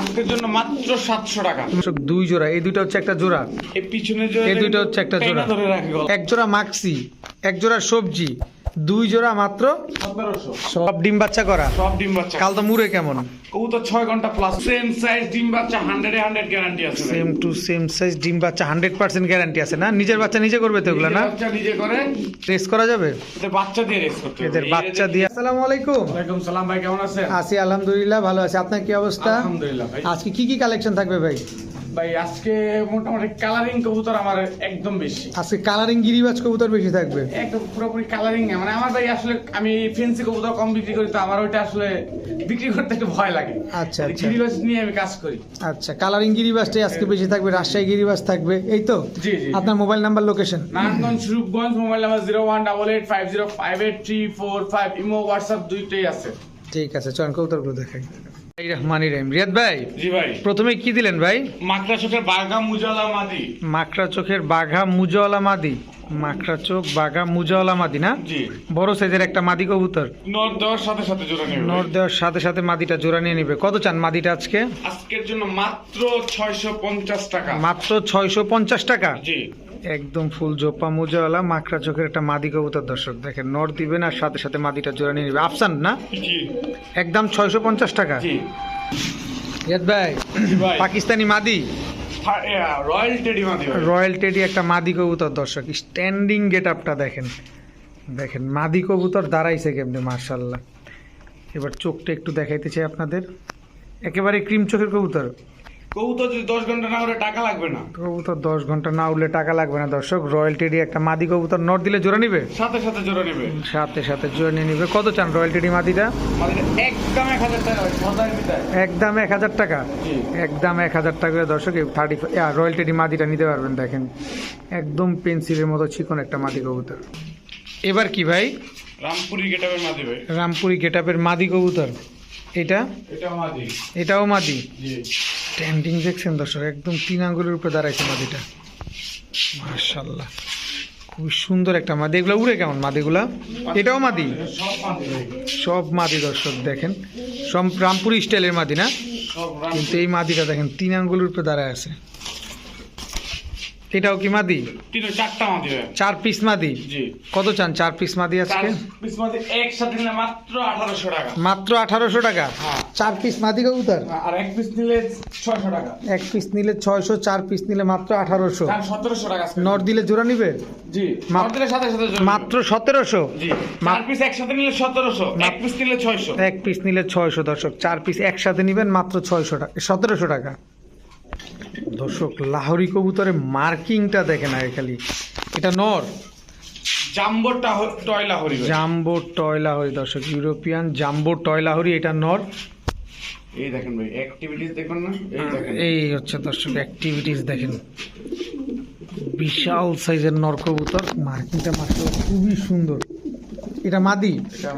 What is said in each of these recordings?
আজকের জন্য মাত্র সাতশো টাকা। দুই জোড়া। এই দুইটা হচ্ছে একটা জোড়া। এই পিছনে জোড়া এই দুইটা হচ্ছে একটা জোড়া। ধরে রাখি এক জোড়া মাক্সি এক জোড়া সবজি দুই জোড়া মাত্র সব ডিম বাচ্চা করা। সব ডিম বাচ্চা। কাল তো মুড়ে কেমন? কবুতর ছয় ঘণ্টা প্লাস সেম সাইজ ডিম বাচ্চা হান্ড্রেড হান্ড্রেড গ্যারান্টি আছে সেম টু সেম সাইজ ডিম বাচ্চা হান্ড্রেড পার্সেন্ট গ্যারান্টি আছে না? নিজের বাচ্চা নিজে করবে তো না? বাচ্চা নিজে করে। রেস করা যাবে? বাচ্চা দিয়ে রেস করতে এদের বাচ্চা দিয়ে আসসালামু আলাইকুম। ওয়ালাইকুম সালাম ভাই কেমন আছেন? আছি আলহামদুলিল্লাহ ভালো আছে। আপনার কি অবস্থা? আলহামদুলিল্লাহ ভাই। আজকে কি কি কালেকশন থাকবে ভাই? ভাই আজকে মোটামুটি কালারিং কবুতর আমার একদম বেশি। আজকে কালারিং গিরিবাজ কবুতর বেশি থাকবে। একদম পুরোপুরি কালারিং মানে আমার ভাই আসলে আমি ফেন্সি কবুতর কম বিক্রি করি তো আমার ওইটা আসলে বিক্রি করতে একটু ভয় লাগে। আচ্ছা আচ্ছা। গিরিবাস নিয়ে আমি কাজ করি। আচ্ছা কালারিং গিরিবাজটাই আজকে বেশি থাকবে রাজশাহী গিরিবাজ থাকবে এই তো? জি, জি। আপনার mobile number location Narayanganj Rupganj mobile number zero one double eight five zero five eight three four five. Imo WhatsApp দুইটাই আছে। ঠিক আছে চয়ন দেখাই। এই রহমানি রহিম রিয়াদ ভাই জি ভাই। প্রথমে কি দিলেন ভাই? মাকড়া চোখের বাঘা মুজালা মাদি মাকড়া চোখের বাঘা মুজওয়ালা মাদি মাকড়া চোখ বাঘা মুজওয়ালা মাদি না? বড় সাইজের একটা মাদি কবুতর। নর দেওয়ার সাথে সাথে জোড়া নেবে। নর দেওয়ার সাথে সাথে মাদিটা জোড়া নিয়ে নিবে। কত চান মাদিটা আজকে? আজকের জন্য মাত্র ছয়শো পঞ্চাশ টাকা। মাত্র ছয়শো পঞ্চাশ টাকা? জি। একদম ফুল জোপা মুজাওয়ালা মাকড়া চোখের একটা মাদি কবুতর দর্শক দেখেন। নর দিবেন আর সাথে সাথে মাদিটা জোড়া নিয়ে নিবে। আফসান না? একদম ছয়শো পঞ্চাশ টাকা? জি ভাই। পাকিস্তানি মাদি? রয়্যাল টেডি একটা মাদি কবুতর, দর্শক স্ট্যান্ডিং গেট আপটা দেখেন। দেখেন, মাদি কবুতর দাঁড়াইছে কেমনি মার্শাল্লাহ এবার চোখটা একটু দেখাইতে চাই আপনাদের। একেবারে ক্রিম চোখের কবুতর। কবুতর যদি দশ ঘণ্টা না টাকা লাগবে না। কবুতর দশ ঘণ্টা না উঠলে টাকা লাগবে না দর্শক। রয়্যাল টেডি একটা মাদি কবুতর নট দিলে জোড়া নিবে? সাথে সাথে জোড়া নেবে। সাথে সাথে জোড়া নিয়ে নিবে। কত চান মাদিটা? একদম এক হাজার টাকা একদম এক হাজার টাকা? একদম এক হাজার টাকা করে দর্শক থার্টি রয়্যাল টেডি মাদিটা নিতে পারবেন দেখেন। একদম পেন্সিলের মতো চিকন একটা মাদি কবুতর। এবার কি ভাই? রামপুরি গেটাবের মাদি ভাই। রামপুরি গেটাপের মাদি কবুতর। এটা? এটা মাদি। এটাও মাদি? জি। স্ট্যান্ডিং দেখছেন দর্শক, একদম তিন আঙ্গুলের উপরে দাঁড়াইছে মাদিটা। মার্শাল্লাহ খুবই সুন্দর একটা মাদি। এগুলো উড়ে কেমন মাদিগুলা? এটাও মাদি? সব মাদি দর্শক দেখেন, সব রামপুরি স্টাইলের মাদি না? কিন্তু এই মাদিটা দেখেন, তিন আঙ্গুলের উপরে দাঁড়ায় আছে। এটাও কি মাদি? তিন চারটা মাদি চার পিস মাদি? জি। কত চান চার পিস মাদি চার আজকে? পিস মাদি একসাথে নিলে মাত্র আঠারোশো টাকা। মাত্র আঠারোশো টাকা? হ্যাঁ। চার পিস মাদি কবুতর? আর এক পিস নিলে ছয়শো টাকা। এক পিস নিলে ছয়শো চার পিস নিলে মাত্র আঠারোশো। চার সতেরোশো টাকা আজকে। নট দিলে জোড়া নিবে? জি মাত্র- মাত্র সাথে সাথে জোড়া মাত্র সতেরোশো? নেবে। জি চার পিস একসাথে নিলে সতেরোশো এক পিস নিলে ছয়শো। এক পিস নিলে ছয়শো দর্শক চার পিস একসাথে নিবেন মাত্র ছয়শো টাকা সতেরোশো টাকা। দর্শক লাহোরি কবুতরের মার্কিংটা দেখেন আগে খালি। এটা নর। জাম্বোটা হ- টয়লা হরি ভাই। জাম্বো টয় লাহোরি দর্শক ইউরোপিয়ান জাম্বো টয় লাহোরি এটা নর। এই দেখেন ভাই অ্যাক্টিভিটিস দেখুন না? এই এই হচ্ছে দর্শক অ্যাক্টিভিটিস দেখেন। বিশাল সাইজের নর কবুতর মার্কিংটা মাত্র খুবই সুন্দর। এটা মাদি?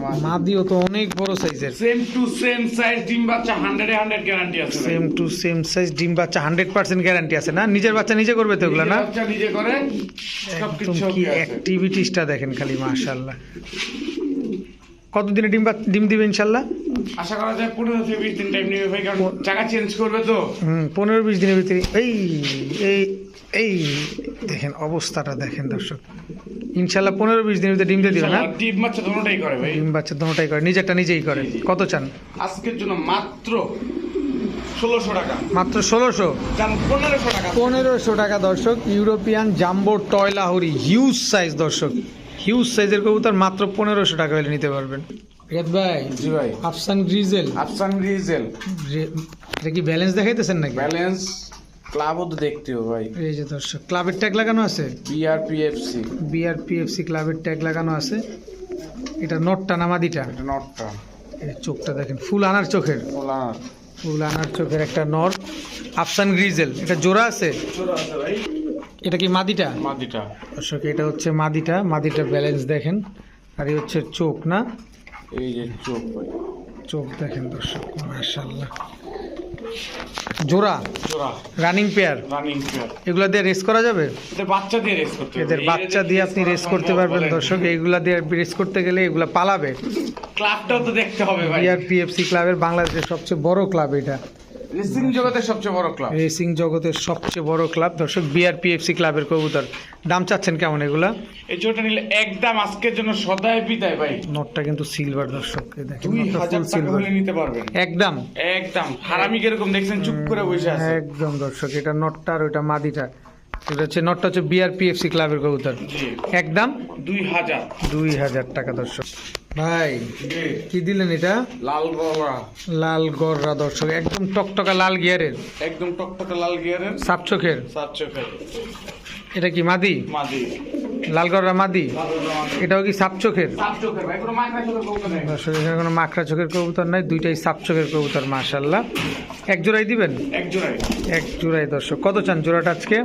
মাদি। মাদিও তো অনেক বড় সাইজের। সেম টু সেম সাইজ ডিম বাচ্চা হান্ড্রেড হান্ড্রেড গ্যারান্টি আছে। সেম টু সেম সাইজ ডিম বাচ্চা হান্ড্রেড পার্সেন্ট গ্যারান্টি আছে না? নিজের বাচ্চা নিজে করবে তো এগুলো না? নিজে বাচ্চা নিজে করে সব একদম কিছু কি অ্যাক্টিভিটিসটা দেখেন খালি মাশাল্লাহ কতদিনে ডিম ডিম দিবে ইনশাল্লাহ আশা করা যায় পনেরো থেকে বিশ দিন টাইম নেবে ভাই কারণ টাকা চেঞ্জ করবে তো। হুম পনেরো বিশ দিনের ভিতরে এই এই এই দেখেন অবস্থাটা দেখেন দর্শক। ইনশাল্লাহ পনেরো বিশ দিনের ভিতরে ডিম দিয়ে দিবে না ডিম বাচ্চা দোনোটাই করে ভাই। ডিম বাচ্চা দোনোটাই করে নিজেরটা নিজেই করে। কত চান? আজকের জন্য মাত্র ষোলোশো টাকা। মাত্র ষোলোশো? পনেরোশো টাকা। পনেরোশো টাকা দর্শক European jumbo toy Lahori huge size দর্শক। হিউজ সাইজের কবুতর মাত্র পনেরোশো টাকা হলে নিতে পারবেন। রিয়াদ ভাই জি ভাই। আফসান গ্রিজেল। আফসান রে- এটা কি ব্যালেন্স দেখাইতেছেন নাকি? ব্যালেন্স ক্লাবও তো দেখতে হবে ভাই। এই যে দর্শক ক্লাবের ট্যাগ লাগানো আছে? বিআরপিএফসি বিআরপিএফসি ক্লাবের ট্যাগ লাগানো আছে। এটা নটটা নামাদিটা এটা নটটা। এই চোখটা দেখেন ফুল আনার চোখের। ওলার ফুল আনার চোখের একটা নর। আফসান গ্রিজেল এটা জোড়া আছে? ছোট আছে ভাই। এটা কি মাদিটা? মাদিটা। দর্শক এটা হচ্ছে মাদিটা। মাদিটা ব্যালেন্স দেখেন। আর এই হচ্ছে চোখ না? এই যে চোখ ভাই। চোখ দেখেন দর্শক মাশাল্লাহ জোড়া? জোড়া। রানিং পেয়ার রানিং পেয়ার এগুলা দিয়ে রেস করা যাবে? এদের বাচ্চা দিয়ে রেস করতে এদের বাচ্চা দিয়ে আপনি রেস করতে পারবেন দর্শক। এগুলা দিয়ে রেস করতে গেলে এগুলা পালাবে। ক্লাবটাও তো দেখতে হবে ভাই। ক্লাবের বাংলাদেশের সবচেয়ে বড় ক্লাব এটা। রেসিং জগতের সবচেয়ে বড় ক্লাব রেসিং জগতের সবচেয়ে বড় ক্লাব দর্শক বিআরপিএফসি ক্লাবের কবুতর। দাম চাচ্ছেন কেমন এগুলা? এই জোড়াটা নিলে একদম আজকের জন্য সদায় বিদায় ভাই। নটটা কিন্তু সিলভার দর্শক দেখেন দুই হাজার টাকা সিলভার হলে নিতে পারবেন। একদম। একদম। হারামি কীরকম দেখছেন? চুপ করে বসে আছে। একদম দর্শক এটা নটটা আর ওইটা মাদিটা। এটা হচ্ছে নটটা হচ্ছে বিআরপিএফসি ক্লাবের কবুতর। একদম? দুই হাজার। দুই হাজার টাকা দর্শক। ভাই কি দিলেন এটা? লাল গড়া লাল গররা দর্শক একদম টকটকা লাল গিয়ারের। একদম টকটকা লাল গিয়ারের। সাপ চোখের। সাত চোখের। এটা কি মাদি? মাদি। লাল মাদি। এটাও কি সাপ চোখের? কোনো মাইনা চোখের কবুতর দর্শক এখানে কোনো মাকড়া চোখের কবুতর নাই দুইটাই সাপ চোখের কবুতর মাশাল্লাহ এক জোড়াই দিবেন? এক জোড়াই। এক জোড়াই দর্শক। কত চান জোড়াটা আজকে?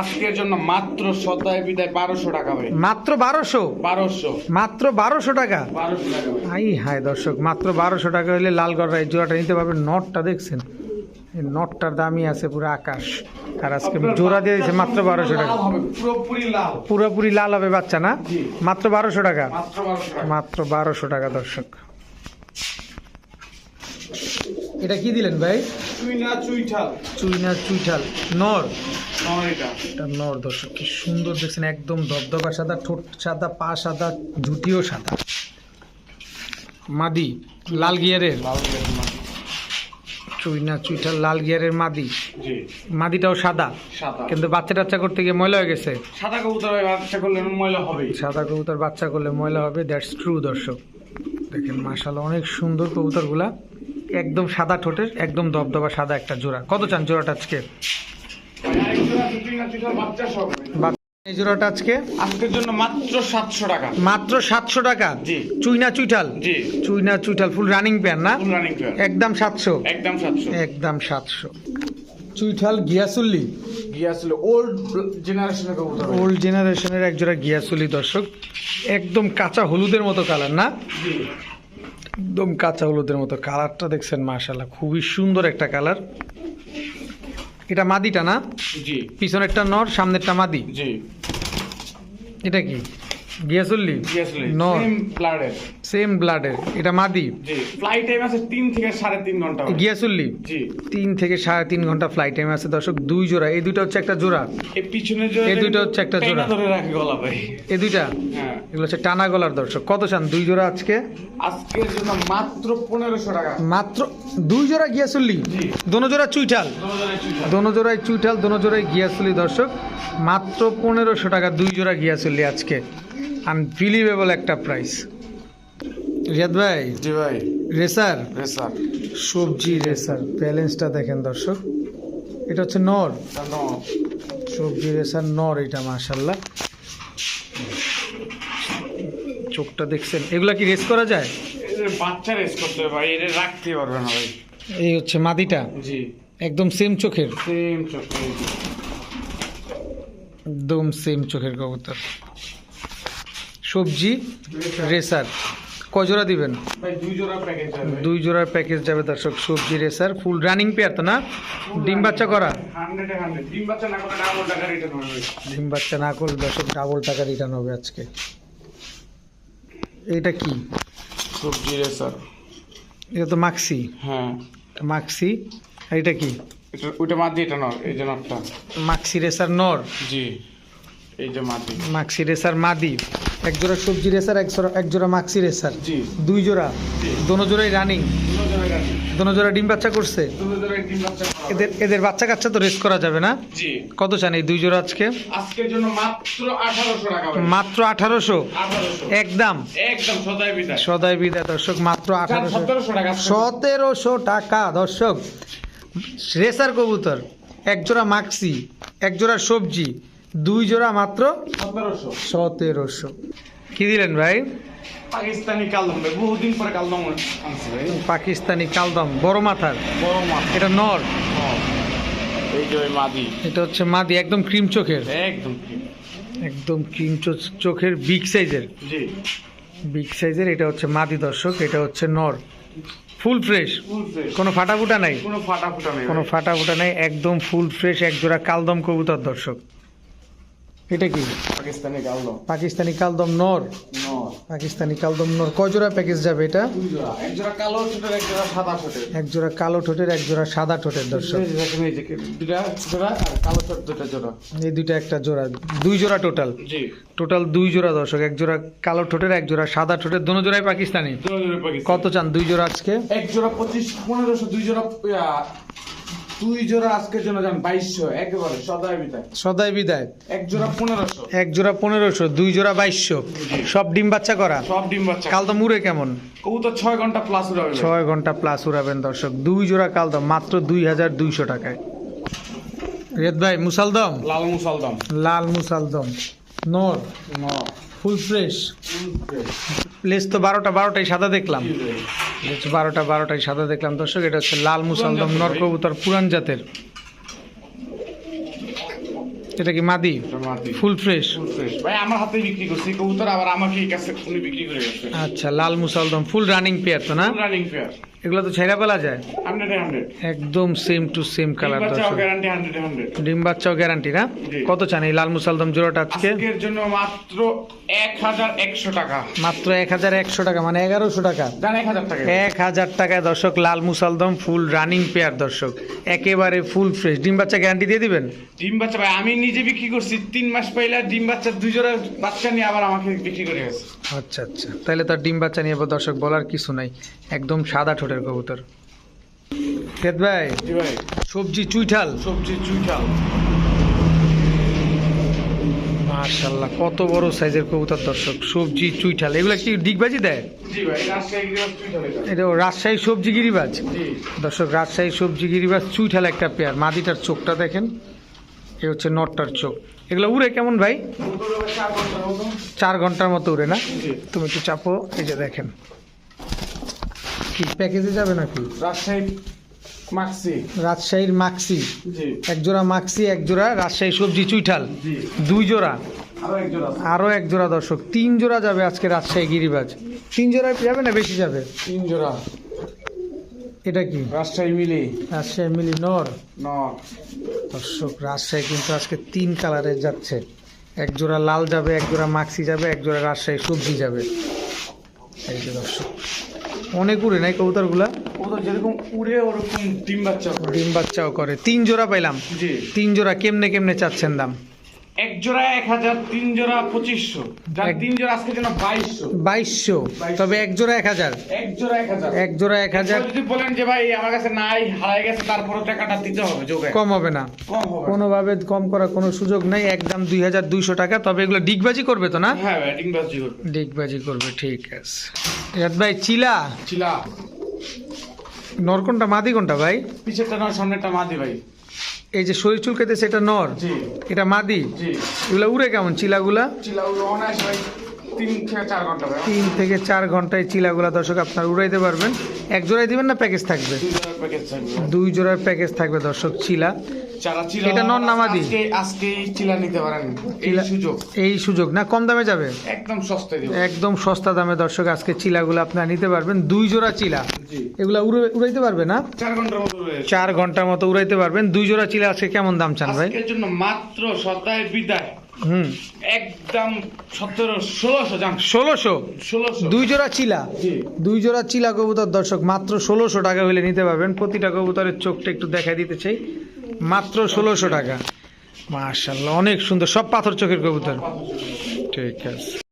আজকের জন্য মাত্র সদায় বিদায় বারোশো টাকা ভাই। মাত্র বারোশো? বারোশো। মাত্র বারোশো টাকা? বারোশো টাকা আই হায় দর্শক মাত্র বারোশো টাকা হলে লাল গড়রা এই জোড়াটা নিতে পারবেন। নটটা দেখছেন? নটটার দামই আছে পুরো আকাশ। আর আজকে জোড়া দিয়ে দিয়েছে মাত্র বারোশো টাকা। পুরোপুরি লাল। হবে বাচ্চা না? মাত্র বারোশো টাকা? মাত্র বারোশো টাকা। দর্শক। এটা কি দিলেন ভাই? চুই না চুইঠাল। চুইনা চুইঠাল। নর? এটা। নর দর্শক কি সুন্দর দেখছেন একদম দবদবা সাদা ঠোঁট সাদা পা সাদা জুটিও সাদা। মাদি লাল গিয়ারের? লাল গিয়ারের মাদি। চুইনা চুইঠাল লাল গিয়ারের মাদি। মাদিটাও সাদা। কিন্তু বাচ্চা টাচ্চা করতে গিয়ে ময়লা হয়ে গেছে। সাদা কবুতর বাচ্চা করলে ময়লা হবেই। সাদা কবুতর বাচ্চা করলে ময়লা হবে দ্যাটস ট্রু দর্শক। দেখেন মাশাল্লাহ অনেক সুন্দর কবুতরগুলা। একদম সাদা ঠোঁটের একদম দবদবা সাদা একটা জোড়া। কত চান জোড়াটা আজকে? চুই না বাচ্চা এই জোড়াটা আজকে? আজকের জন্য মাত্র সাতশো টাকা। মাত্র সাতশো টাকা? জি। চুইনা জি। চুইনা ফুল রানিং প্যান না? ফুল রানিং পেয়ার একদম সাতশো? একদম সাতশো। একদম সাতশো। চুইঠাল গিয়াসুল্লি গিয়ে ওল্ড জেনারেশনের কবুতর। ওল্ড জেনারেশনের এক জোড়া গিয়াসুলি দর্শক। একদম কাঁচা হলুদের মতো কালার না? জি। একদম কাঁচা হলুদের মতো কালারটা দেখছেন মাশাল্লাহ খুবই সুন্দর একটা কালার এটা মাদিটা না? জি। পিছনেরটা নর সামনেরটা মাদি? জি। এটা কি? গিয়াসুল্লি? গিয়ে আসলে সেম ব্লাডের সেম ব্লাডের এটা মাদি? জি ফ্লাইট টাইম আছে তিন থেকে সাড়ে তিন ঘণ্টা ভাই। গিয়াসুল্লি? জি। তিন থেকে সাড়ে তিন ঘণ্টা ফ্লাইট টাইম আছে দর্শক দুই জোড়া। এই দুইটা হচ্ছে একটা জোড়া। এই পিছনে জোড়া এই দুইটা হচ্ছে একটা জোড়া। ধরে রাখে গলা ভাই। এই দুইটা? হ্যাঁ। এগুলো হচ্ছে টানা গলার দর্শক। কত চান দুই জোড়া আজকে? আজকের জন্য মাত্র পনেরোশো টাকা। মাত্র দুই জোড়া গিয়াসুল্লি? জি। দোনো জোড়া চুইঠাল? দোনো জোড়ায় চুইঠাল। দোনো জোড়ায় গিয়াসুলি দর্শক। মাত্র পনেরোশো টাকা দুই জোড়া গিয়াসুলি আজকে। আনবিলিভেবল একটা প্রাইস রিয়াদ ভাই? জি ভাই। রেসার? রেসার। সবজি রেসার ব্যালেন্সটা দেখেন দর্শক। এটা হচ্ছে নর। সবজি রেসার নর এটা মাশাল্লাহ চোখটা দেখছেন। এগুলা কি রেস করা যায়? বাচ্চা রেস করতে হবে ভাই এটা রাখতে পারবে না ভাই। এই হচ্ছে মাদিটা? জি। একদম সেম চোখের? সেম চোখ একদম সেম চোখের কবুতর। সবজি রেসার। কজোড়া দিবেন? দুই জোড়া প্যাকেজ দুই জোড়ার প্যাকেজ যাবে দর্শক সবজি রেসার ফুল রানিং পেয়ার তো না? ডিম বাচ্চা করা? ডিম বাচ্চা না ডিম বাচ্চা করলে দর্শক ডাবল টাকা রিটার্ন হবে আজকে। এটা কি? সবজি রেসার। এটা তো মাক্সি হ্যাঁ। মাক্সি আর এটা কি? ওইটা মাদি এটা নর এই যে নরটা। মাক্সি রেসার নর? জি এই যে মাদি। মাক্সি রেসার মাদি। এক জোড়া সবজি রেসার এক জোড়া এক জোড়া মাক্সি রেসার। দুই জোড়া। দোনো জোড়াই রানিং। দোনো জোড়া ডিম বাচ্চা করছে। এদের এদের বাচ্চা কাচ্চা তো রেস করা যাবে না? কত চান এই দুই জোড়া আজকে? আজকের জন্য মাত্র আঠারোশো টাকা মাত্র একদম। একদম সদাই বিদায় সদাই বিদায় দর্শক মাত্র আঠারোশো। সতেরোশো টাকা সতেরোশো টাকা দর্শক। রেসার কবুতর এক জোড়া মাক্সি এক জোড়া সবজি। দুই জোড়া মাত্র সতেরোশো। কি দিলেন ভাই? পাকিস্তানি কালদম ভাই বহুদিন পরে কালদম আনছি ভাই। পাকিস্তানি কালদম বড় মাথার? বড় মাছ এটা নর? এই যে মাদি। এটা হচ্ছে মাদি একদম ক্রিম চোখের? একদম ক্রিম। চোখের বিগ সাইজের? জি। বিগ সাইজের এটা হচ্ছে মাদি দর্শক এটা হচ্ছে নর। Full fresh? কোনো ফাটা ফুটা নাই? কোনো ফাটা ফুটা নেই কোনো ভাই। ফাটা ফুটা নাই একদম ফুল ফ্রেশ এক জোড়া কালদম কবুতর দর্শক। এটা কি? পাকিস্তানি কালদম। পাকিস্তানি কালদম নর? পাকিস্তানি কালদম নর। কয় জোড়া প্যাকেজ যাবে এটা? এক জোড়া কালো ছোটের এক জোড়া সাদা ছোটের এক জোড়া কালো ঠোঁটের এক জোড়া সাদা ঠোঁটের দর্শক। দুটা জোড়া আর কালো দুটা জোড়া। এই দুইটা একটা জোড়া। দুই জোড়া টোটাল জি। টোটাল দুই জোড়া দর্শক। এক জোড়া কালো ঠোঁটের এক জোড়া সাদা ঠোঁটের। দোনো জোড়াই পাকিস্তানি? কত চান? দুই জোড়া আজকে? এক জোড়া পঁচিশ পনেরোশো দুই জোড়া দুই জোড়া আজকের জন্য যান বাইশশো একেবারে সদায় বিদায়। সদাই বিদায়। এক জোড়া পনেরোশো। এক জোড়া পনেরোশো দুই জোড়া বাইশশো। সব ডিম বাচ্চা করা? সব ডিম বাচ্চা। কালদম উড়ে কেমন? কবুতর ছয় ঘণ্টা প্লাস উড়াবে ছয় ঘণ্টা প্লাস উড়াবেন দর্শক। দুই জোড়া কালদম মাত্র দুই হাজার দুইশো টাকায়। রেদ ভাই মুসালদম লাল মুসালদম লাল মুসালদম নর? ফুল ফ্রেশ প্লেস তো বারোটা বারোটাই সাদা দেখলাম। বারোটা বারোটায় সাদা দেখলাম। দর্শক এটা হচ্ছে লাল মুসলদম নরকবুতর নর পুরান জাতের। এটা কি মাদি? Full fresh. ভাই আমার হাতে বিক্রি করছি কবুতর আবার আমাকে এই কাছে উনি বিক্রি করে গেছে আচ্ছা লাল মুসালদম ফুল রানিং পেয়ার তো না? রানিং ফেয়ার এগুলো তো ছেড়া পেলা যায়? একদম সেম টু সেম কালার ডিম বাচ্চাও গ্যারান্টি না? কত চান এই লাল মুসালদম জোড়াটা আজকে? জন্য মাত্র এক হাজার একশো টাকা। মাত্র এক হাজার একশো টাকা মানে এগারোশো টাকা। এক হাজার টাকায় দর্শক লাল মুসালদম ফুল রানিং পেয়ার দর্শক। একেবারে ফুল ফ্রেশ ডিম বাচ্চা গ্যারান্টি দিয়ে দিবেন? ডিম বাচ্চা ভাই আমি নিজে বিক্রি করছি। তিন মাস পাইলে ডিম বাচ্চা দুই জোড়া বাচ্চা নিয়ে আবার আমাকে বিক্রি করে গেছে। আচ্ছা আচ্ছা। তাহলে তার ডিম বাচ্চা নিয়ে দর্শক বলার কিছু নাই। একদম সাদা ঠোঁটের কবুতর। খেত ভাই ভাই। সবজি চুইঠাল। সবজি চুইঠাল। মাশাল্লাহ কত বড় সাইজের কবুতর দর্শক সবজি চুইঠাল। এগুলো কি ডিগবাজি দেয়? এটা। রাজশাহী সবজি গিরিবাজ। দর্শক রাজশাহী সবজি গিরিবাজ চুইঠাল একটা পেয়ার। মাদিটার চোখটা দেখেন এ হচ্ছে নটটার চোখ। এগুলো উড়ে কেমন ভাই? চার ঘণ্টার মতো। চার ঘণ্টার মতো উড়ে না? তুমি একটু চাপো এই যে দেখেন। কি? প্যাকেজে যাবে নাকি? রাজশাহী মাক্সি। রাজশাহীর মাক্সি? এক জোড়া মাক্সি এক জোড়া রাজশাহী সবজি চুইঠাল? দুই জোড়া? আরও এক জোড়া দর্শক তিন জোড়া যাবে আজকে রাজশাহী গিরিবাজ। তিন জোড়া যাবে না বেশি যাবে? তিন জোড়া। এটা কি? রাজশাহী মিলি। রাজশাহী মিলি নর? ন দর্শক রাজশাহী কিন্তু আজকে তিন কালারে যাচ্ছে। এক জোড়া লাল যাবে এক জোড়া মাক্সি যাবে এক জোড়া রাজশাহী সবজি যাবে। এই যে দর্শক। অনেক উড়ে নাই কবুতরগুলা? কবুতর যেরকম উড়ে ওরকম ডিম বাচ্চা করে। ডিম বাচ্চাও করে। তিন জোড়া পাইলাম। জি। তিন জোড়া কেমনে কেমনে চাচ্ছেন দাম? এক জোড়া এক হাজার তিন জোড়া পঁচিশশো। যার তিন জোড়া আজকে জন্য বাইশশো। বাইশশো। তবে এক জোড়া এক হাজার। এক জোড়া এক হাজার। এক জোড়া এক হাজার। যদি বলেন যে ভাই আমার কাছে নাই হারাই গেছে তারপরে টাকাটা দিতে হবে যোগে। কম হবে না। কম হবে। কোনোভাবে কম করার কোনো সুযোগ নেই। একদম দুই হাজার দুইশো টাকা। তবে এগুলো ডিগবাজি করবে তো না? হ্যাঁ করবে। ডিগবাজি করবে ঠিক আছে। রিয়াদ ভাই চিলা? চিলা। নর কোনটা মাদি কোনটা ভাই? পিছেরটা নয় সামনেরটা মাদি ভাই। এই যে শরীর চুলকেতে সেটা নর? এটা মাদি? এগুলা উড়ে কেমন চিলাগুলা? তিন থেকে চার ঘন্টায় চিলাগুলা দর্শক আপনার উড়াইতে পারবেন। এক জোড়াই দিবেন না প্যাকেজ থাকবে? প্যাকেজ থাকবে দুই জোড়ার প্যাকেজ থাকবে দর্শক চিলা। এটা নন না মাদি? আজকে চিলা নিতে পারেন এই সুযোগ। এই সুযোগ। না কম দামে যাবে? একদম সস্তায় একদম সস্তা দামে দর্শক আজকে চিলাগুলো আপনারা নিতে পারবেন। দুই জোড়া চিলা। এগুলা উড়াইতে পারবে না? চার ঘণ্টার মতো চার ঘণ্টার মতো উড়াইতে পারবেন। দুই জোড়া চিলা আজকে কেমন দাম চান ভাই? আজকের জন্য মাত্র সদায় বিদায়। একদম সতেরো ষোলোশো জান। ষোলোশো? ষোলোশো। দুই জোড়া চিলা? দুই জোড়া চিলা কবুতর দর্শক মাত্র ষোলোশো টাকা হলে নিতে পারবেন। প্রতিটা কবুতরের চোখটা একটু দেখাই দিতে চাই। মাত্র ষোলোশো টাকা। মার্শাল্লাহ অনেক সুন্দর। সব পাথর চোখের কবুতর। ঠিক আছে।